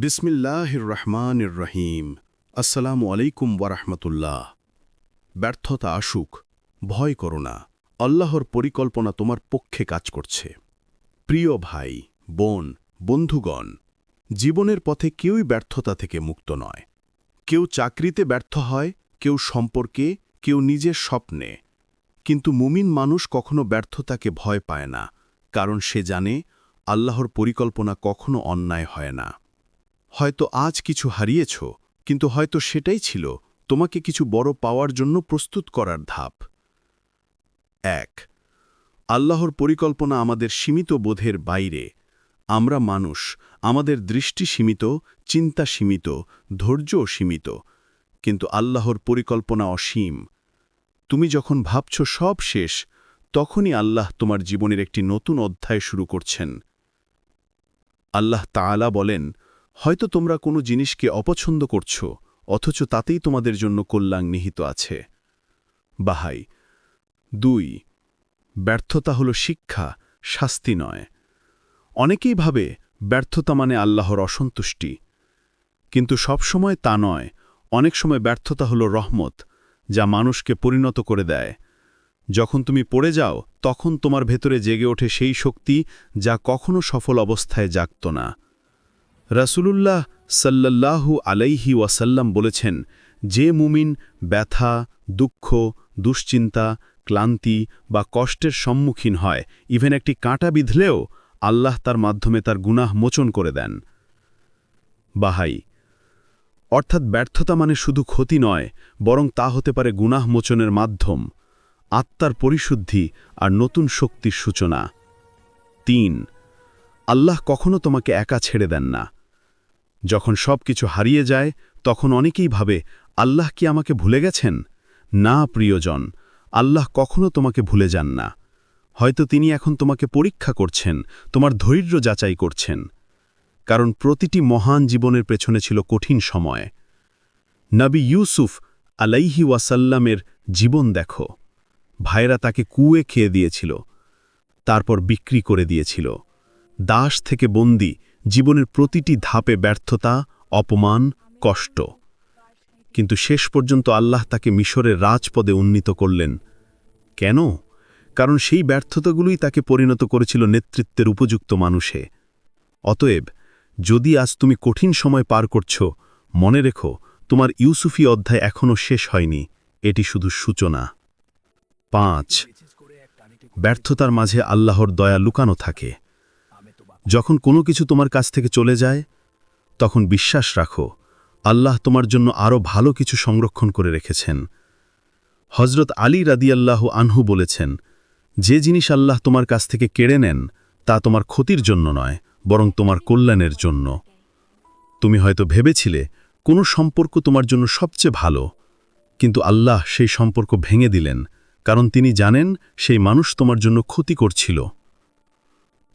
বিসমিল্লাহির রহমানির রহিম আসসালামু আলাইকুম ওয়ারহমতুল্লাহ। ব্যর্থতা আসুক, ভয় করো না। আল্লাহর পরিকল্পনা তোমার পক্ষে কাজ করছে। প্রিয় ভাই, বোন, বন্ধুগণ, জীবনের পথে কেউই ব্যর্থতা থেকে মুক্ত নয়। কেউ চাকরিতে ব্যর্থ হয়, কেউ সম্পর্কে, কেউ নিজের স্বপ্নে। কিন্তু মুমিন মানুষ কখনো ব্যর্থতাকে ভয় পায় না, কারণ সে জানে, আল্লাহর পরিকল্পনা কখনো অন্যায় হয় না। হয়তো আজ কিছু হারিয়েছ, কিন্তু হয়তো সেটাই ছিল তোমাকে কিছু বড় পাওয়ার জন্য প্রস্তুত করার ধাপ। এক, আল্লাহর পরিকল্পনা আমাদের সীমিত বোধের বাইরে। আমরা মানুষ, আমাদের দৃষ্টি সীমিত, চিন্তা সীমিত, ধৈর্যও সীমিত, কিন্তু আল্লাহর পরিকল্পনা অসীম। তুমি যখন ভাবছ সব শেষ, তখনই আল্লাহ তোমার জীবনের একটি নতুন অধ্যায় শুরু করছেন। আল্লাহ তাআলা বলেন হয়তো তোমরা কোনো জিনিসকে অপছন্দ করছ, অথচ তাতেই তোমাদের জন্য কল্যাণ নিহিত আছে। বাহাই। দুই। ব্যর্থতা হল শিক্ষা, শাস্তি নয়। অনেকেই ভাবে ব্যর্থতা মানে আল্লাহর অসন্তুষ্টি। কিন্তু সবসময় তা নয়। অনেক সময় ব্যর্থতা হল রহমত, যা মানুষকে পরিণত করে দেয়। যখন তুমি পড়ে যাও, তখন তোমার ভেতরে জেগে ওঠে সেই শক্তি যা কখনো সফল অবস্থায় জাগত না। রাসূলুল্লাহ সাল্লাল্লাহু আলাইহি ওয়াসাল্লাম বলেছেন, যে মুমিন ব্যথা, দুঃখ, দুশ্চিন্তা, ক্লান্তি বা কষ্টের সম্মুখীন হয় ইভেন একটি কাঁটা বিধলেও আল্লাহ তার মাধ্যমে তার গুনাহ মোচন করে দেন। বাহাই, অর্থাৎ ব্যর্থতা মানে শুধু ক্ষতি নয়, বরং তা হতে পারে গুনাহ মোচনের মাধ্যম, আত্মার পরিশুদ্ধি আর নতুন শক্তির সূচনা। তিন, আল্লাহ কখনো তোমাকে একা ছেড়ে দেন না। যখন সব কিছু হারিয়ে যায়, তখন অনেকেই ভাবে, আল্লাহ কি আমাকে ভুলে গেছেন? না, প্রিয়জন, আল্লাহ কখনো তোমাকে ভুলে যান না। হয়তো তিনি এখন তোমাকে পরীক্ষা করছেন, তোমার ধৈর্য যাচাই করছেন। কারণ প্রতিটি মহান জীবনের পেছনে ছিল কঠিন সময়। নবী ইউসুফ আলাইহি ওয়াসাল্লামের জীবন দেখো। ভাইরা তাকে কুয়ে খেয়ে দিয়েছিল, তারপর বিক্রি করে দিয়েছিল। দাস থেকে বন্দি জীবনের প্রতিটি ধাপে ব্যর্থতা, অপমান, কষ্ট। কিন্তু শেষ পর্যন্ত আল্লাহ তাকে মিশরের রাজপদে উন্নীত করলেন। কেন? কারণ সেই ব্যর্থতাগুলোই তাকে পরিণত করেছিল নেতৃত্বের উপযুক্ত মানুষে। অতএব, যদি আজ তুমি কঠিন সময় পার করছ, মনে রেখো, তোমার ইউসুফি অধ্যায় এখনও শেষ হয়নি। এটি শুধু সূচনা। পাঁচ। ব্যর্থতার মাঝে আল্লাহর দয়া লুকানো থাকে। যখন কোনো কিছু তোমার কাছ থেকে চলে যায়, তখন বিশ্বাস রাখো, আল্লাহ তোমার জন্য আরও ভালো কিছু সংরক্ষণ করে রেখেছেন। হজরত আলী রাদিয়াল্লাহ আনহু বলেছেন, যে জিনিস আল্লাহ তোমার কাছ থেকে কেড়ে নেন, তা তোমার ক্ষতির জন্য নয়, বরং তোমার কল্যাণের জন্য। তুমি হয়তো ভেবেছিলে, কোনো সম্পর্ক তোমার জন্য সবচেয়ে ভালো, কিন্তু আল্লাহ সেই সম্পর্ক ভেঙে দিলেন, কারণ তিনি জানেন, সেই মানুষ তোমার জন্য ক্ষতি করছিল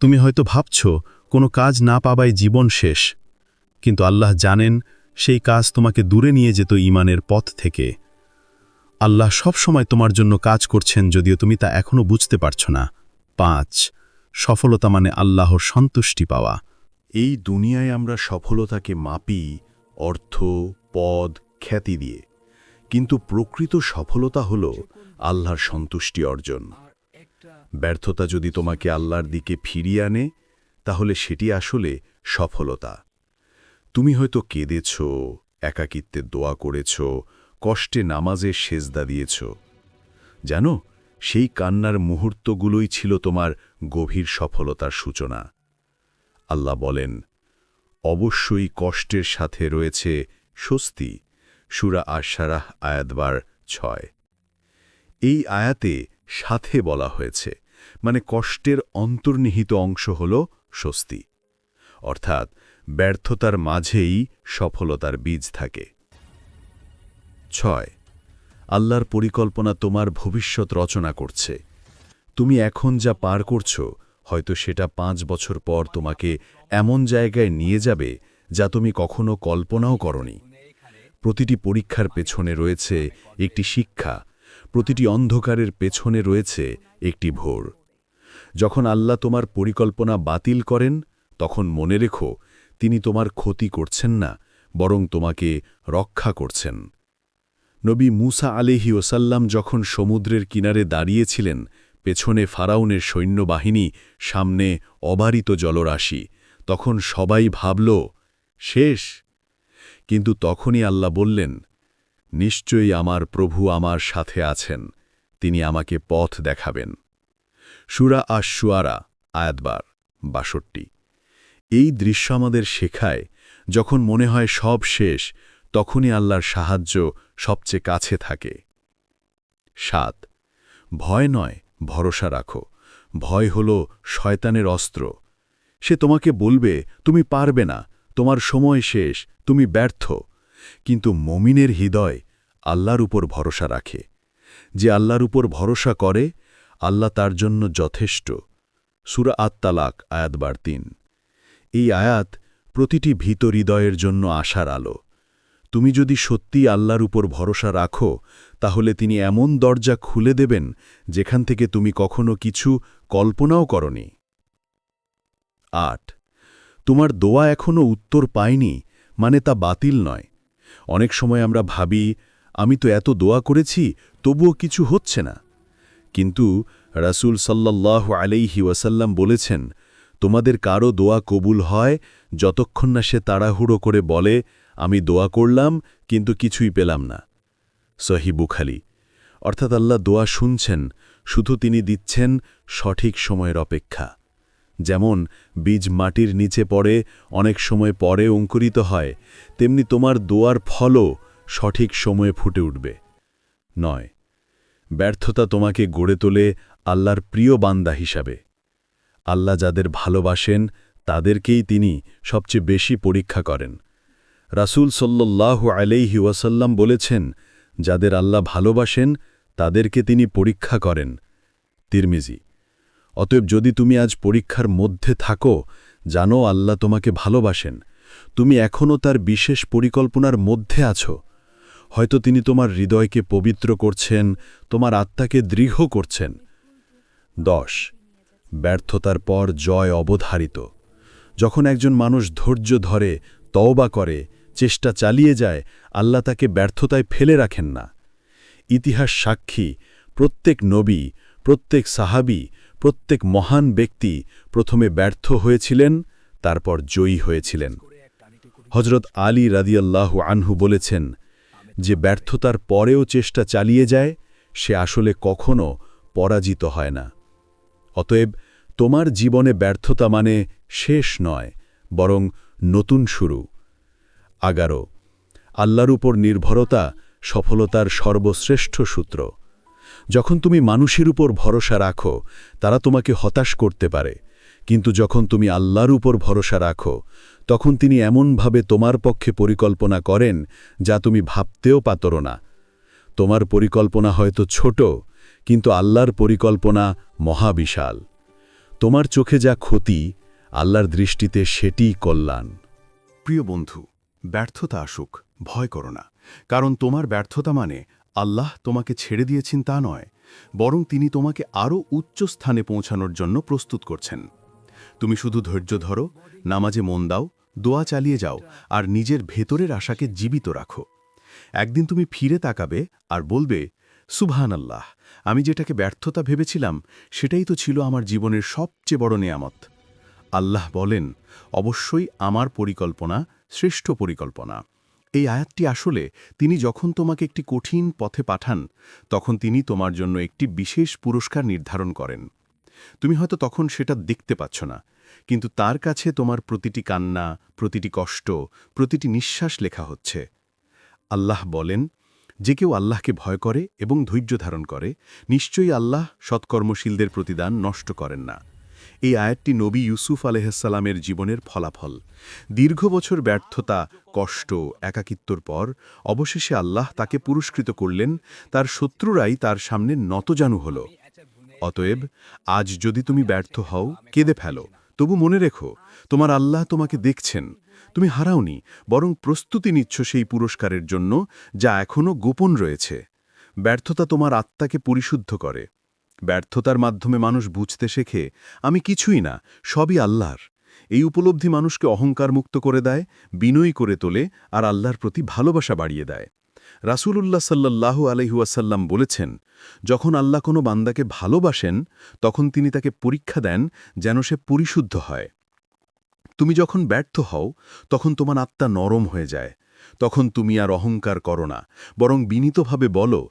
তুমি হয়তো ভাবছ, কোনো কাজ না পাবাই জীবন শেষ। কিন্তু আল্লাহ জানেন, সেই কাজ তোমাকে দূরে নিয়ে যেত ইমানের পথ থেকে। আল্লাহ সব সময় তোমার জন্য কাজ করছেন যদিও তুমি তা এখনও বুঝতে পারছ না। পাঁচ, সফলতা মানে আল্লাহর সন্তুষ্টি পাওয়া। এই দুনিয়ায় আমরা সফলতাকে মাপি, অর্থ, পদ, খ্যাতি দিয়ে। কিন্তু প্রকৃত সফলতা হল আল্লাহর সন্তুষ্টি অর্জন। ব্যর্থতা যদি তোমাকে আল্লাহর দিকে ফিরিয়ে আনে, তাহলে সেটি আসলে সফলতা। তুমি হয়তো কেঁদেছ, একাকিত্বে দোয়া করেছ, কষ্টে নামাজে সেজদা দিয়েছ। জানো, সেই কান্নার মুহূর্তগুলোই ছিল তোমার গভীর সফলতার সূচনা। আল্লাহ বলেন, অবশ্যই কষ্টের সাথে রয়েছে স্বস্তি। সুরা আশারাহ আয়াতবার ছয়। এই আয়াতে সাথে বলা হয়েছে মানে কষ্টের অন্তর্নিহিত অংশ হল স্বস্তি। অর্থাৎ ব্যর্থতার মাঝেই সফলতার বীজ থাকে। ছয়, আল্লাহর পরিকল্পনা তোমার ভবিষ্যৎ রচনা করছে। তুমি এখন যা পার করছ, হয়তো সেটা পাঁচ বছর পর তোমাকে এমন জায়গায় নিয়ে যাবে যা তুমি কখনো কল্পনাও করনি। প্রতিটি পরীক্ষার পেছনে রয়েছে একটি শিক্ষা প্রতিটি অন্ধকারের পেছনে রয়েছে একটি ভোর। যখন আল্লাহ তোমার পরিকল্পনা বাতিল করেন, তখন মনে রেখো, তিনি তোমার ক্ষতি করছেন না, বরং তোমাকে রক্ষা করছেন। নবী মুসা আলিহি ওসাল্লাম যখন সমুদ্রের কিনারে দাঁড়িয়েছিলেন, পেছনে ফারাউনের সৈন্যবাহিনী, সামনে অবারিত জলরাশি, তখন সবাই ভাবল, শেষ। কিন্তু তখনই আল্লাহ বললেন নিশ্চয়ই আমার প্রভু আমার সাথে আছেন, তিনি আমাকে পথ দেখাবেন। সুরা আশুয়ারা আয়াতবার বাষট্টি। এই দৃশ্য আমাদের শেখায়, যখন মনে হয় সব শেষ, তখনই আল্লাহর সাহায্য সবচেয়ে কাছে থাকে। সাত, ভয় নয়, ভরসা রাখো। ভয় হল শয়তানের অস্ত্র। সে তোমাকে বলবে, তুমি পারবে না, তোমার সময় শেষ, তুমি ব্যর্থ। কিন্তু মমিনের হৃদয় আল্লাহর উপর ভরসা রাখে। যে আল্লাহর উপর ভরসা করে, আল্লাহ তার জন্য যথেষ্ট। সুরা আত্মালাক আয়াতবার তিন। এই আয়াত প্রতিটি ভীত হৃদয়ের জন্য আশার আলো। তুমি যদি সত্যি আল্লাহর উপর ভরসা রাখো, তাহলে তিনি এমন দরজা খুলে দেবেন, যেখান থেকে তুমি কখনো কিছু কল্পনাও করনি। আট। তোমার দোয়া এখনও উত্তর পায়নি মানে তা বাতিল নয়। অনেক সময় আমরা ভাবি, আমি তো এত দোয়া করেছি, তবুও কিছু হচ্ছে না। কিন্তু রাসূল সাল্লাল্লাহু আলাইহি ওয়াসাল্লাম বলেছেন, তোমাদের কারও দোয়া কবুল হয় যতক্ষণ না সে তাড়াহুড়ো করে বলে, আমি দোয়া করলাম, কিন্তু কিছুই পেলাম না। সহি বুখালি অর্থাৎ আল্লাহ দোয়া শুনছেন, শুধু তিনি দিচ্ছেন সঠিক সময়ের অপেক্ষা। যেমন বীজ মাটির নিচে পড়ে, অনেক সময় পরে অঙ্কুরিত হয়, তেমনি তোমার দোয়ার ফলও সঠিক সময়ে ফুটে উঠবে। নয়, ব্যর্থতা তোমাকে গড়ে তোলে আল্লাহর প্রিয় বান্দা হিসাবে। আল্লাহ যাদের ভালোবাসেন, তাদেরকেই তিনি সবচেয়ে বেশি পরীক্ষা করেন। রাসূল সল্লাল্লাহু আলাইহি ওয়াসাল্লাম বলেছেন, যাদের আল্লাহ ভালোবাসেন, তাদেরকে তিনি পরীক্ষা করেন। তিরমিজি অতএব যদি তুমি আজ পরীক্ষার মধ্যে থাকো, জানো আল্লাহ তোমাকে ভালোবাসেন। তুমি এখনও তার বিশেষ পরিকল্পনার মধ্যে আছো। হয়তো তিনি তোমার হৃদয়কে পবিত্র করছেন, তোমার আত্মাকে দৃঢ় করছেন। দশ। ব্যর্থতার পর জয় অবধারিত। যখন একজন মানুষ ধৈর্য ধরে, তওবা করে, চেষ্টা চালিয়ে যায়, আল্লাহ তাকে ব্যর্থতায় ফেলে রাখেন না। ইতিহাস সাক্ষী, প্রত্যেক নবী, প্রত্যেক সাহাবি প্রত্যেক মহান ব্যক্তি প্রথমে ব্যর্থ হয়েছিলেন, তারপর জয়ী হয়েছিলেন। হজরত আলী রাদিয়াল্লাহু আনহু বলেছেন, যে ব্যর্থতার পরেও চেষ্টা চালিয়ে যায়, সে আসলে কখনো পরাজিত হয় না। অতএব তোমার জীবনে ব্যর্থতা মানে শেষ নয়, বরং নতুন শুরু। আগারো আল্লাহর উপর নির্ভরতা সফলতার সর্বশ্রেষ্ঠ সূত্র। যখন তুমি মানুষের উপর ভরসা রাখো, তারা তোমাকে হতাশ করতে পারে। কিন্তু যখন তুমি আল্লাহর উপর ভরসা রাখো, তখন তিনি এমনভাবে তোমার পক্ষে পরিকল্পনা করেন যা তুমি ভাবতেও পাতর না। তোমার পরিকল্পনা হয়তো ছোট, কিন্তু আল্লাহর পরিকল্পনা মহাবিশাল। তোমার চোখে যা ক্ষতি, আল্লাহর দৃষ্টিতে সেটিই কল্যাণ। প্রিয় বন্ধু, ব্যর্থতা আসুক, ভয় করো না, কারণ তোমার ব্যর্থতা মানে আল্লাহ তোমাকে ছেড়ে দিয়েছেন তা নয়, বরং তিনি তোমাকে আরও উচ্চ স্থানে পৌঁছানোর জন্য প্রস্তুত করছেন। তুমি শুধু ধৈর্য ধরো, নামাজে মন দাও, দোয়া চালিয়ে যাও, আর নিজের ভেতরের আশাকে জীবিত রাখো। একদিন তুমি ফিরে তাকাবে আর বলবে সুবহান আল্লাহ আমি যেটাকে ব্যর্থতা ভেবেছিলাম, সেটাই তো ছিল আমার জীবনের সবচেয়ে বড় নেয়ামত। আল্লাহ বলেন, অবশ্যই আমার পরিকল্পনা শ্রেষ্ঠ পরিকল্পনা। এই আয়াতটি আসলে তিনি যখন তোমাকে একটি কঠিন পথে পাঠান, তখন তিনি তোমার জন্য একটি বিশেষ পুরস্কার নির্ধারণ করেন। তুমি হয়তো তখন সেটা দেখতে পাচ্ছ না, কিন্তু তার কাছে তোমার প্রতিটি কান্না, প্রতিটি কষ্ট, প্রতিটি নিঃশ্বাস লেখা হচ্ছে। আল্লাহ বলেন, যে কেউ আল্লাহকে ভয় করে এবং ধৈর্য ধারণ করে, নিশ্চয়ই আল্লাহ সৎকর্মশীলদের প্রতিদান নষ্ট করেন না। এই আয়াতটি নবী ইউসুফ আলহামের জীবনের ফলাফল। দীর্ঘ বছর ব্যর্থতা, কষ্ট, একাকিত্বর পর অবশেষে আল্লাহ তাকে পুরস্কৃত করলেন, তার শত্রুরাই তার সামনে নতজানু হল। অতএব আজ যদি তুমি ব্যর্থ হও, কেঁদে ফেলো। তবু মনে রেখো, তোমার আল্লাহ তোমাকে দেখছেন। তুমি হারাওনি, বরং প্রস্তুতি নিচ্ছ সেই পুরস্কারের জন্য, যা এখনও গোপন রয়েছে। ব্যর্থতা তোমার আত্মাকে পরিশুদ্ধ করে। ব্যর্থতার মাধ্যমে মানুষ বুঝতে শেখে, আমি কিছুই না, সবই আল্লাহর। এই উপলব্ধি মানুষকে অহংকার মুক্ত করে দেয়, বিনয়ী করে তোলে আর আল্লাহর প্রতি ভালোবাসা বাড়িয়ে দেয়। রাসূলুল্লাহ সাল্লাল্লাহু আলহিউসাল্লাম বলেছেন, যখন আল্লাহ কোনো বান্দাকে ভালোবাসেন, তখন তিনি তাকে পরীক্ষা দেন যেন সে পরিশুদ্ধ হয়। তুমি যখন ব্যর্থ হও, তখন তোমার আত্মা নরম হয়ে যায়। তখন তুমি আর অহংকার করো না, বরং বিনীতভাবে বলো,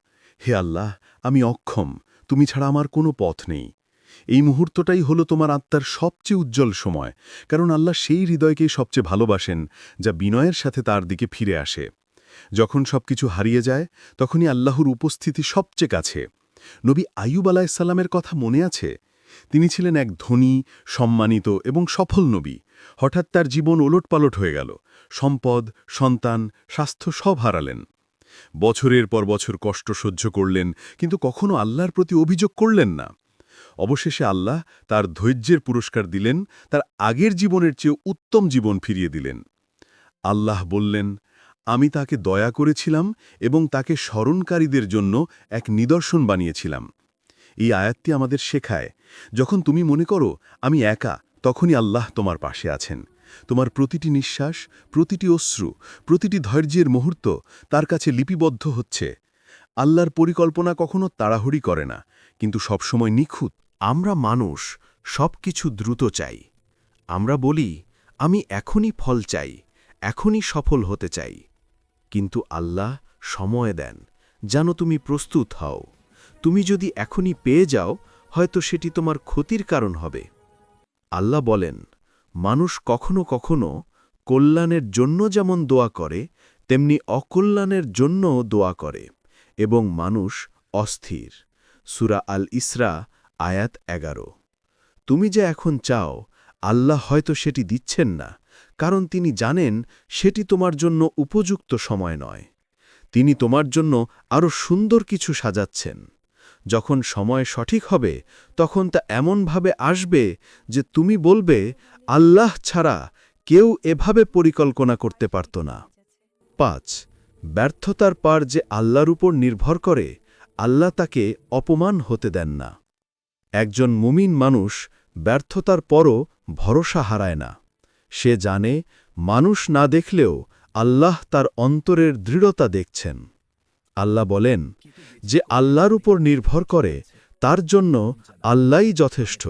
হে আল্লাহ, আমি অক্ষম তুমি ছাড়া আমার কোনো পথ নেই। এই মুহূর্তটাই হলো তোমার আত্মার সবচেয়ে উজ্জ্বল সময়, কারণ আল্লাহ সেই হৃদয়কেই সবচেয়ে ভালোবাসেন, যা বিনয়ের সাথে তার দিকে ফিরে আসে। যখন সবকিছু হারিয়ে যায়, তখনই আল্লাহর উপস্থিতি সবচেয়ে কাছে। নবী আয়ুব আলাহিসাল্লামের কথা মনে আছে? তিনি ছিলেন এক ধনী, সম্মানিত এবং সফল নবী। হঠাৎ তার জীবন ওলটপালট হয়ে গেল। সম্পদ, সন্তান, স্বাস্থ্য সব হারালেন। বছরের পর বছর কষ্ট সহ্য করলেন, কিন্তু কখনো আল্লাহর প্রতি অভিযোগ করলেন না। অবশেষে আল্লাহ তার ধৈর্যের পুরস্কার দিলেন, তার আগের জীবনের চেয়ে উত্তম জীবন ফিরিয়ে দিলেন। আল্লাহ বললেন, আমি তাকে দয়া করেছিলাম এবং তাকে স্মরণকারীদের জন্য এক নিদর্শন বানিয়েছিলাম। এই আয়াতটি আমাদের শেখায়, যখন তুমি মনে করো, আমি একা, তখনই আল্লাহ তোমার পাশে আছেন। তোমার প্রতিটি নিঃশ্বাস, প্রতিটি অশ্রু, প্রতিটি ধৈর্যের মুহূর্ত তার কাছে লিপিবদ্ধ হচ্ছে। আল্লাহর পরিকল্পনা কখনো তাড়াহুড়ি করে না, কিন্তু সবসময় নিখুঁত। আমরা মানুষ সব কিছু দ্রুত চাই। আমরা বলি, আমি এখনই ফল চাই, এখনই সফল হতে চাই। কিন্তু আল্লাহ সময় দেন, যেন তুমি প্রস্তুত হও। তুমি যদি এখনই পেয়ে যাও, হয়তো সেটি তোমার ক্ষতির কারণ হবে। আল্লাহ বলেন মানুষ কখনো কখনো কল্যাণের জন্য যেমন দোয়া করে, তেমনি অকল্যাণের জন্যও দোয়া করে এবং মানুষ অস্থির। সুরা আল ইসরা, আয়াত এগারো। তুমি যে এখন চাও, আল্লাহ হয়তো সেটি দিচ্ছেন না, কারণ তিনি জানেন সেটি তোমার জন্য উপযুক্ত সময় নয়। তিনি তোমার জন্য আরও সুন্দর কিছু সাজাচ্ছেন। যখন সময় সঠিক হবে, তখন তা এমনভাবে আসবে যে তুমি বলবে, আল্লাহ ছাড়া কেউ এভাবে পরিকল্পনা করতে পারত না। পাঁচ, ব্যর্থতার পার যে আল্লাহর উপর নির্ভর করে, আল্লাহ তাকে অপমান হতে দেন না। একজন মুমিন মানুষ ব্যর্থতার পরও ভরসা হারায় না। সে জানে, মানুষ না দেখলেও আল্লাহ তার অন্তরের দৃঢ়তা দেখছেন। আল্লাহ বলেন যে আল্লাহর উপর নির্ভর করে, তার জন্য আল্লাহই যথেষ্ট।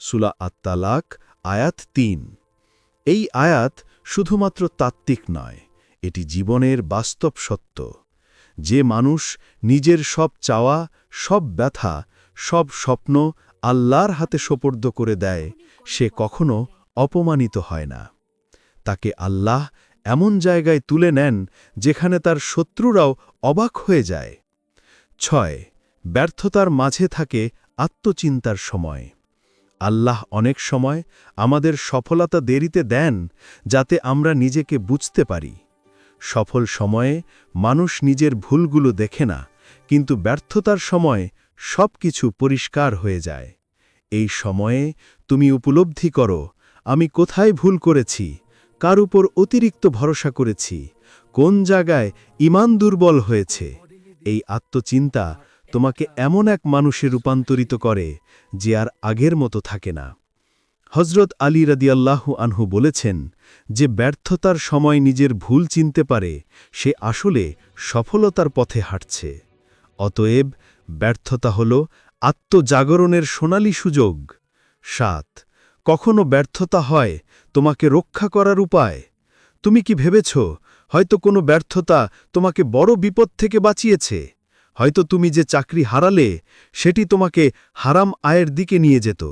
সুলা আত্মালাক আয়াত তিন। এই আয়াত শুধুমাত্র তাত্ত্বিক নয়, এটি জীবনের বাস্তব সত্য। যে মানুষ নিজের সব চাওয়া, সব ব্যথা, সব স্বপ্ন আল্লাহর হাতে সোপর্দ করে দেয়, সে কখনো অপমানিত হয় না। তাকে আল্লাহ এমন জায়গায় তুলে নেন যেখানে তার শত্রুরাও অবাক হয়ে যায়। ছয়, ব্যর্থতার মাঝে থাকে আত্মচিন্তার সময়। আল্লাহ অনেক সময় আমাদের সফলতা দেরিতে দেন যাতে আমরা নিজেকে বুঝতে পারি। সফল সময়ে মানুষ নিজের ভুলগুলো দেখে না, কিন্তু ব্যর্থতার সময় সব কিছু পরিষ্কার হয়ে যায়। এই সময়ে তুমি উপলব্ধি করো, আমি কোথায় ভুল করেছি? কার উপর অতিরিক্ত ভরসা করেছি? কোন জায়গায় ইমান দুর্বল হয়েছে? এই আত্মচিন্তা তোমাকে এমন এক মানুষে রূপান্তরিত করে যে আর আগের মতো থাকে না। হজরত আলী রাদিয়াল্লাহু আনহু বলেছেন যে ব্যর্থতার সময় নিজের ভুল চিনতে পারে, সে আসলে সফলতার পথে হাঁটছে। অতএব ব্যর্থতা হল আত্মজাগরণের সোনালী সুযোগ। সাত কখনো ব্যর্থতা হয়, তোমাকে রক্ষা করার উপায়। তুমি কি ভেবেছ, হয়তো কোনো ব্যর্থতা তোমাকে বড় বিপদ থেকে বাঁচিয়েছে? হয়তো তুমি যে চাকরি হারালে, সেটি তোমাকে হারাম আয়ের দিকে নিয়ে যেত।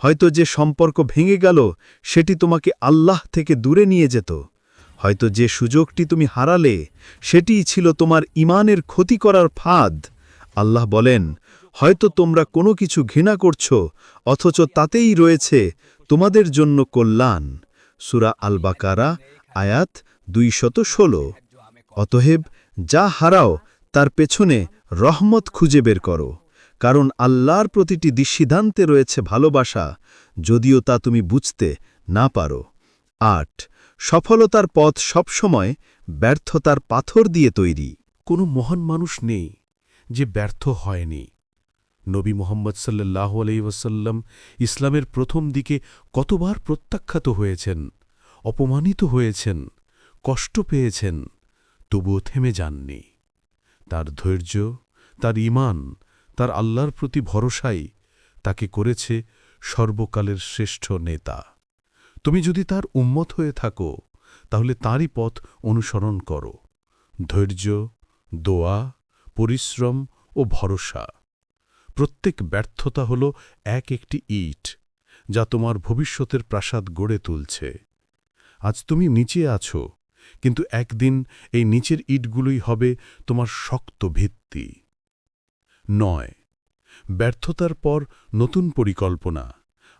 হয়তো যে সম্পর্ক ভেঙে গেল, সেটি তোমাকে আল্লাহ থেকে দূরে নিয়ে যেত। হয়তো যে সুযোগটি তুমি হারালে, সেটিই ছিল তোমার ইমানের ক্ষতি করার ফাঁদ। আল্লাহ বলেন, হয়তো তোমরা কোনো কিছু ঘৃণা করছ, অথচ তাতেই রয়েছে তোমাদের জন্য কল্যাণ। সুরা আল বাকারা আয়াত দুইশত ষোলো। অতএব যা হারাও, তার পেছনে রহমত খুঁজে বের করো। কারণ আল্লাহর প্রতিটি দিশিধান্তে রয়েছে ভালোবাসা, যদিও তা তুমি বুঝতে না পারো। আট, সফলতার পথ সবসময় ব্যর্থতার পাথর দিয়ে তৈরি। কোনো মহান মানুষ নেই যে ব্যর্থ হয়নি। নবী মোহাম্মদ সাল্লাহ আলহিউসাল্লাম ইসলামের প্রথম দিকে কতবার প্রত্যাখ্যাত হয়েছেন, অপমানিত হয়েছেন, কষ্ট পেয়েছেন, তবুও থেমে যাননি। তার ধৈর্য, তার ঈমান, তার আল্লাহর প্রতি ভরসাই তাকে করেছে সর্বকালের শ্রেষ্ঠ নেতা। তুমি যদি তার উম্মত হয়ে থাকো, তাহলে তাঁরই পথ অনুসরণ করো। ধৈর্য, দোয়া, পরিশ্রম ও ভরসা। প্রত্যেক ব্যর্থতা হল এক একটি ইট, যা তোমার ভবিষ্যতের প্রাসাদ গড়ে তুলছে। আজ তুমি নিচে আছো, কিন্তু একদিন এই নিচের ইটগুলোই হবে তোমার শক্ত ভিত্তি। নয়, ব্যর্থতার পর নতুন পরিকল্পনা,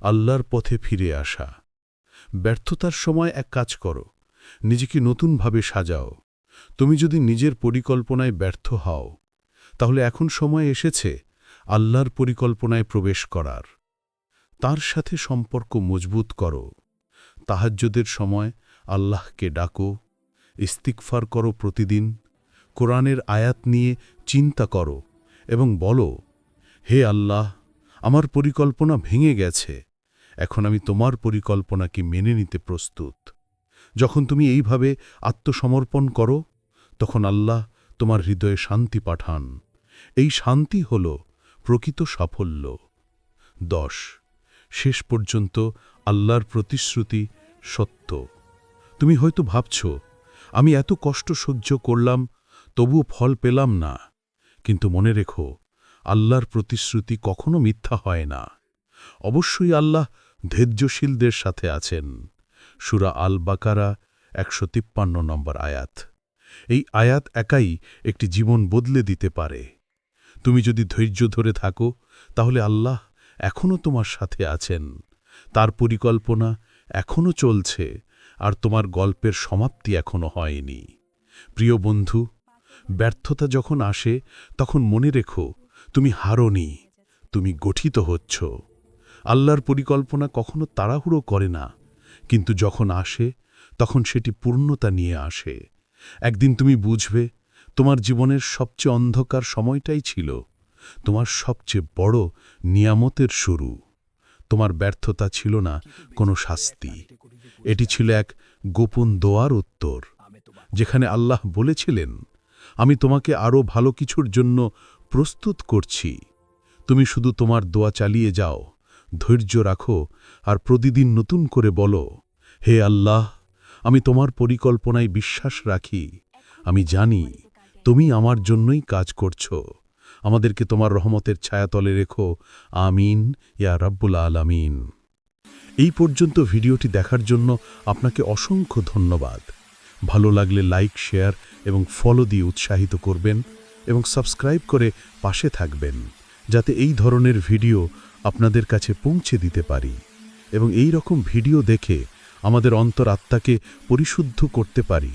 আল্লাহর পথে ফিরে আসা। ব্যর্থতার সময় এক কাজ করো, নিজেকে নতুনভাবে সাজাও। তুমি যদি নিজের পরিকল্পনায় ব্যর্থ হও, তাহলে এখন সময় এসেছে আল্লাহর পরিকল্পনায় প্রবেশ করার। তার সাথে সম্পর্ক মজবুত করো। তাহাজ্যদের সময় আল্লাহকে ডাকো। ইস্তিকফার করো প্রতিদিন। কোরআনের আয়াত নিয়ে চিন্তা করো এবং বলো, হে আল্লাহ, আমার পরিকল্পনা ভেঙে গেছে। এখন আমি তোমার পরিকল্পনাকে মেনে নিতে প্রস্তুত। যখন তুমি এইভাবে আত্মসমর্পণ করো, তখন আল্লাহ তোমার হৃদয়ে শান্তি পাঠান। এই শান্তি হল প্রকৃত সাফল্য। দশ, শেষ পর্যন্ত আল্লাহর প্রতিশ্রুতি সত্য। তুমি হয়তো ভাবছ, আমি এত কষ্ট সহ্য করলাম, তবুও ফল পেলাম না। কিন্তু মনে রেখো, আল্লাহর প্রতিশ্রুতি কখনো মিথ্যা হয় না। অবশ্যই আল্লাহ ধৈর্যশীলদের সাথে আছেন। সুরা আল বাকারা একশো তিপ্পান্ন নম্বর আয়াত। এই আয়াত একাই একটি জীবন বদলে দিতে পারে। তুমি যদি ধৈর্য ধরে থাকো, তাহলে আল্লাহ এখনও তোমার সাথে আছেন। তার পরিকল্পনা এখনও চলছে, আর তোমার গল্পের সমাপ্তি এখনও হয়নি। প্রিয় বন্ধু, ব্যর্থতা যখন আসে, তখন মনে রেখো, তুমি হারনি, তুমি গঠিত হচ্ছ। আল্লাহর পরিকল্পনা কখনো তাড়াহুড়ো করে না, কিন্তু যখন আসে, তখন সেটি পূর্ণতা নিয়ে আসে। একদিন তুমি বুঝবে তোমার জীবনের সবচেয়ে অন্ধকার সময়টাই ছিল। তোমার সবচেয়ে বড় নিয়ামতের শুরু। তোমার ব্যর্থতা ছিল না কোনো শাস্তি। এটি ছিল এক গোপন দোয়ার উত্তর, যেখানে আল্লাহ বলেছিলেন, আমি তোমাকে আরও ভালো কিছুর জন্য প্রস্তুত করছি। তুমি শুধু তোমার দোয়া চালিয়ে যাও, ধৈর্য রাখো আর প্রতিদিন নতুন করে বলো, হে আল্লাহ, আমি তোমার পরিকল্পনায় বিশ্বাস রাখি। আমি জানি তুমি আমার জন্যই কাজ করছ। আমাদেরকে তোমার রহমতের ছায়াতলে রেখো। আমিন, ইয়া রাব্বুল আলামিন। এই পর্যন্ত ভিডিওটি দেখার জন্য আপনাকে অসংখ্য ধন্যবাদ। ভালো লাগলে লাইক, শেয়ার এবং ফলো দিয়ে উৎসাহিত করবেন এবং সাবস্ক্রাইব করে পাশে থাকবেন, যাতে এই ধরনের ভিডিও আপনাদের কাছে পৌঁছে দিতে পারি এবং এই রকম ভিডিও দেখে আমাদের অন্তরাত্মাকে পরিশুদ্ধ করতে পারি।